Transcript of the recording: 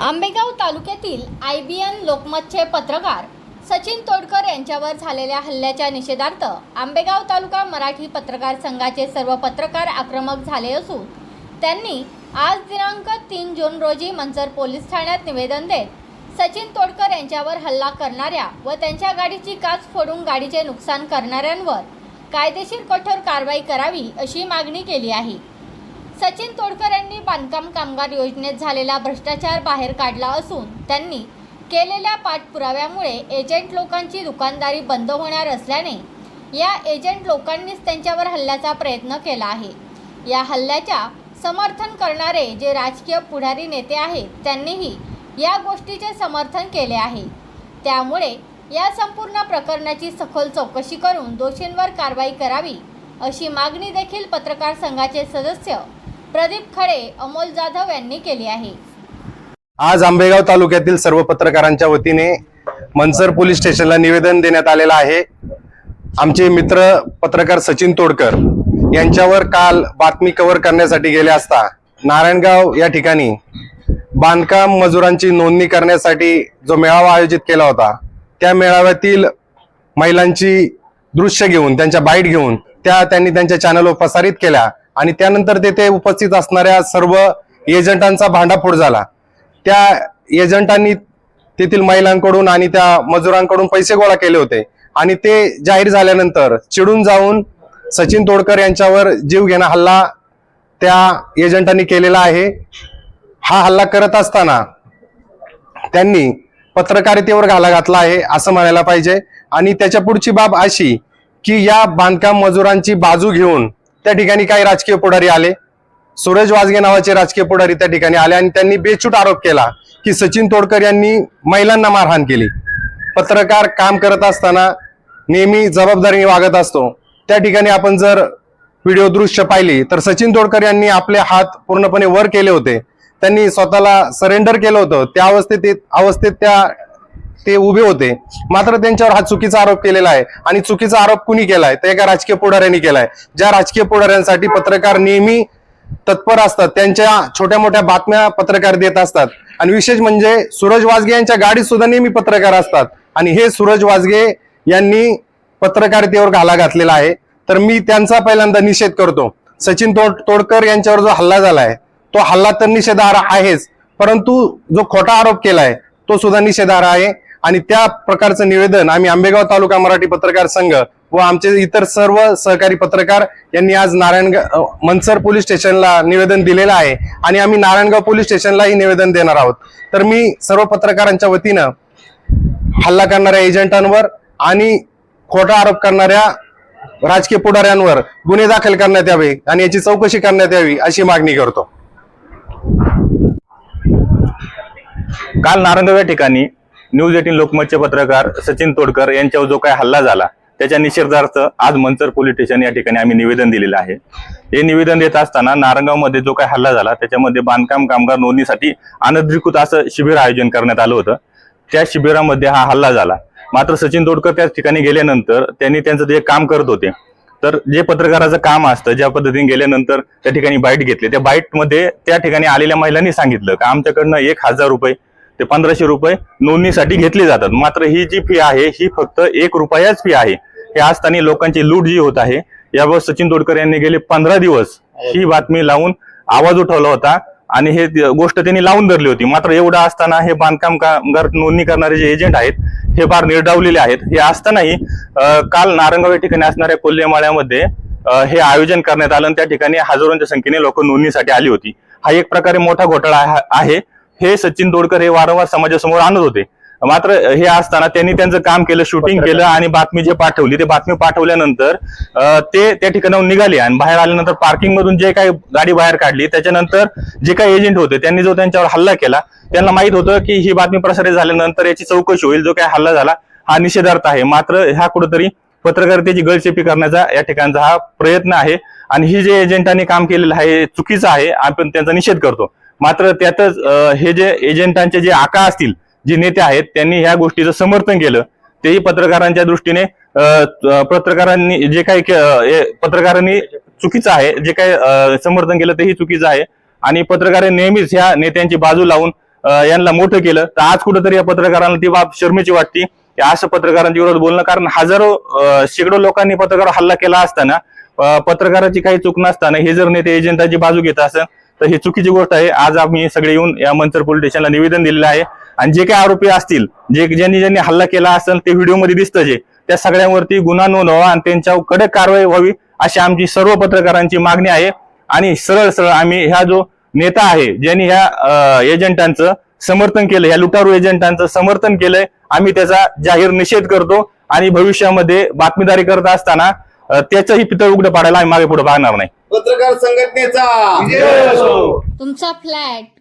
आंबेगाव तालुक्यातील I B N लोकमतचे पत्रकार सचिन तोडकर यांच्यावर झालेल्या हल्ल्याच्या निषेधार्थ आंबेगाव तालुका मराठी पत्रकार संघाचे सर्व पत्रकार आक्रमक झाले असून त्यांनी आज दिनांक तीन जून रोजी मंचर पोलीस ठाण्यात निवेदन देत सचिन तोडकर यांच्यावर हल्ला करणाऱ्या व त्यांच्या गाडीची काच फोडून गाडीचे नुकसान करणाऱ्यांवर कायदेशीर कठोर कारवाई करावी अशी मागणी केली आहे. सचिन तोडकर यांनी बांधकाम कामगार योजनेत झालेला भ्रष्टाचार बाहेर काढला असून त्यांनी केलेल्या पाठपुराव्यामुळे एजंट लोकांची दुकानदारी बंद होणार असल्याने या एजंट लोकांनीच त्यांच्यावर हल्ल्याचा प्रयत्न केला आहे. या हल्ल्याच्या समर्थन करणारे जे राजकीय पुढारी नेते आहेत त्यांनीही या गोष्टीचे समर्थन केले आहे. त्यामुळे या संपूर्ण प्रकरणाची सखोल चौकशी करून दोषींवर कारवाई करावी अशी मागणी देखील पत्रकार संघाचे सदस्य प्रदीप खडे अमोल जाधव यांनी केली आहे. आज आंबेगाव तालुक्यातील सर्व पत्रकारांच्या वतीने मनसर पोलीस स्टेशनला निवेदन देण्यात आलेलं आहे. आमचे मित्र पत्रकार सचिन तोडकर यांच्यावर काल बातमी कव्हर करण्यासाठी गेले असता नारायणगाव या ठिकाणी बांधकाम मजुरांची नोंदणी करण्यासाठी जो मेळावा आयोजित केला होता त्या मेळाव्यातील महिलांची दृश्य घेऊन त्यांच्या बाईट घेऊन त्या त्यांनी त्यांच्या चॅनलवर प्रसारित केल्या. आणि त्यानंतर तेथे उपस्थित असणाऱ्या सर्व एजंटांचा भांडाफोड झाला. त्या एजंटांनी तेथील महिलांकडून आणि त्या मजुरांकडून पैसे गोळा केले होते. आणि ते जाहीर झाल्यानंतर चिडून जाऊन सचिन तोडकर यांच्यावर जीव घेणा हल्ला त्या एजंटांनी केलेला आहे. हा हल्ला करत असताना त्यांनी पत्रकारितेवर घाला घातला आहे असं म्हणायला पाहिजे. आणि त्याच्या पुढची बाब अशी की या बांधकाम मजुरांची बाजू घेऊन त्या ठिकाणी काही राजकीय पुढारी आले. सूरज वाजगे नावाचे राजकीय पुढारी त्या ठिकाणी आले आणि त्यांनी बेछूट आरोप केला की सचिन तोडकर यांनी महिलांना मारहाण केली. पत्रकार काम करत असताना नेहमी जबाबदारीने वागत असतो. त्या ठिकाणी आपण जर व्हिडिओ दृश्य पाहिली तर सचिन तोडकर यांनी आपले हात पूर्णपणे वर केले होते. त्यांनी स्वतःला सरेंडर केलं होतं. त्या अवस्थेत अवस्थेत त्या ते उभे होते. मात्र त्यांच्यावर हा चुकीचा आरोप केलेला आहे. आणि चुकीचा आरोप कुणी केलाय? तर एका राजकीय पुढाऱ्यांनी केलाय. ज्या राजकीय पुढाऱ्यांसाठी पत्रकार नेहमी तत्पर असतात त्यांच्या छोट्या मोठ्या बातम्या पत्रकार देत असतात. आणि विशेष म्हणजे सूरज वाजगे यांच्या गाडीत सुद्धा नेहमी पत्रकार असतात. आणि हे सूरज वाजगे यांनी पत्रकारितेवर घाला घातलेला आहे. तर मी त्यांचा पहिल्यांदा निषेध करतो. सचिन तोड तोडकर यांच्यावर जो हल्ला झालाय तो हल्ला तर निषेधार्ह आहेच. परंतु जो खोटा आरोप केलाय तो सुद्धा निषेधार्ह आहे. आणि त्या प्रकारचं निवेदन आम्ही आंबेगाव तालुका मराठी पत्रकार संघ व आमचे इतर सर्व सहकारी पत्रकार यांनी आज नारायणगाव मनसर पोलीस स्टेशनला निवेदन दिलेलं आहे. आणि आम्ही नारायणगाव पोलीस स्टेशनलाही निवेदन देणार आहोत. तर मी सर्व पत्रकारांच्या वतीनं हल्ला करणाऱ्या एजंटांवर आणि खोटा आरोप करणाऱ्या राजकीय पुढाऱ्यांवर गुन्हे दाखल करण्यात यावे आणि याची चौकशी करण्यात यावी अशी मागणी करतो. काल नारायणगाव या ठिकाणी न्यूज एटीन लोकमतचे पत्रकार सचिन तोडकर यांच्यावर जो काही हल्ला झाला त्याच्या निषेधार्थ आज मंचर पोलीस स्टेशन या ठिकाणी आम्ही निवेदन दिलेलं आहे. हे निवेदन देत असताना नारंगावमध्ये जो काही हल्ला झाला त्याच्यामध्ये बांधकाम कामगार नोंदणीसाठी अनधिकृत असं शिबिर आयोजन करण्यात आलं होतं. त्या शिबिरामध्ये हा हल्ला झाला. मात्र सचिन तोडकर त्या ठिकाणी गेल्यानंतर त्यांनी त्यांचं जे काम करत होते तर जे पत्रकाराचं काम असतं ज्या पद्धतीने गेल्यानंतर त्या ठिकाणी बाईट घेतली त्या बाईटमध्ये त्या ठिकाणी आलेल्या महिलांनी सांगितलं का आमच्याकडनं एक हजार रुपये ते पंधराशे रुपये नोंदणीसाठी घेतले जातात. मात्र ही जी फी आहे ही फक्त एक रुपयाच फी आहे. हे असताना लोकांची लूट जी होत आहे यावर सचिन तोडकर यांनी गेले पंधरा दिवस ही बातमी लावून आवाज उठवला होता. आणि हे गोष्ट त्यांनी लावून धरली होती. मात्र एवढं असताना हे बांधकाम कामगार नोंदणी करणारे जे एजंट आहेत हे फार निर्डावलेले आहेत. हे असतानाही काल नारंगाव या ठिकाणी असणाऱ्या कोल्हेमाळ्यामध्ये हे आयोजन करण्यात आलं त्या ठिकाणी हजारोंच्या संख्येने लोक नोंदणीसाठी आली होती. हा एक प्रकारे मोठा घोटाळा आहे- आहे हे सचिन तोडकर हे वारंवार समाजासमोर आणत होते. मात्र हे असताना त्यांनी त्यांचं काम केलं शूटिंग केलं आणि बातमी जे पाठवली ते बातमी पाठवल्यानंतर ते त्या ठिकाणाहून निघाले आणि बाहेर आल्यानंतर पार्किंग मधून जे काही गाडी बाहेर काढली त्याच्यानंतर जे काही एजंट होते त्यांनी जो त्यांच्यावर हल्ला केला त्यांना माहीत होतं की ही बातमी प्रसारित झाल्यानंतर याची चौकशी होईल जो काही हल्ला झाला हा निषेधार्थ आहे. मात्र ह्या कुठेतरी पत्रकारितेची गळचेपी करण्याचा या ठिकाणचा हा प्रयत्न आहे आणि ही जे एजंटांनी काम केलेलं आहे हे चुकीचं आहे आपण त्यांचा निषेध करतो. मात्र त्यातच हे जे एजंटांचे जे आका असतील जे नेते आहेत त्यांनी ह्या गोष्टीचं समर्थन केलं. तेही पत्रकारांच्या दृष्टीने पत्रकारांनी जे काही पत्रकारांनी चुकीचं आहे जे काही समर्थन केलं तेही चुकीचं आहे. आणि पत्रकार नेहमीच ह्या नेत्यांची बाजू लावून यांना मोठं केलं. तर आज कुठंतरी या पत्रकारांना ती बाब शर्मेची वाटते. की असं पत्रकारांच्या विरोधात बोलणं कारण हजारो शेकडो लोकांनी पत्रकार हल्ला केला असताना पत्रकाराची काही चूक नसताना हे जर नेते एजंटाची बाजू घेत असेल तर ही चुकीची गोष्ट आहे. आज आम्ही सगळे येऊन या मंचर पोलीस स्टेशनला निवेदन दिलेलं आहे. आणि जे काही आरोपी असतील जे ज्यांनी ज्यांनी हल्ला केला असेल ते व्हिडिओमध्ये दिसतं जे त्या सगळ्यांवरती गुन्हा नोंदवा आणि त्यांच्यावर कडक कारवाई व्हावी अशी आमची सर्व पत्रकारांची मागणी आहे. आणि सरळ सरळ आम्ही ह्या जो नेता आहे ज्यांनी ह्या एजंटांचं समर्थन केलं ह्या लुटारू एजंटांचं समर्थन केलंय आम्ही त्याचा जाहीर निषेध करतो आणि भविष्यामध्ये बातमीदारी करत असताना त्याचंही पितळ उघडं पाडायला आम्ही मागे पुढे पाहणार नाही. पत्रकार संघटनेचा! तुमचा फ्लॅट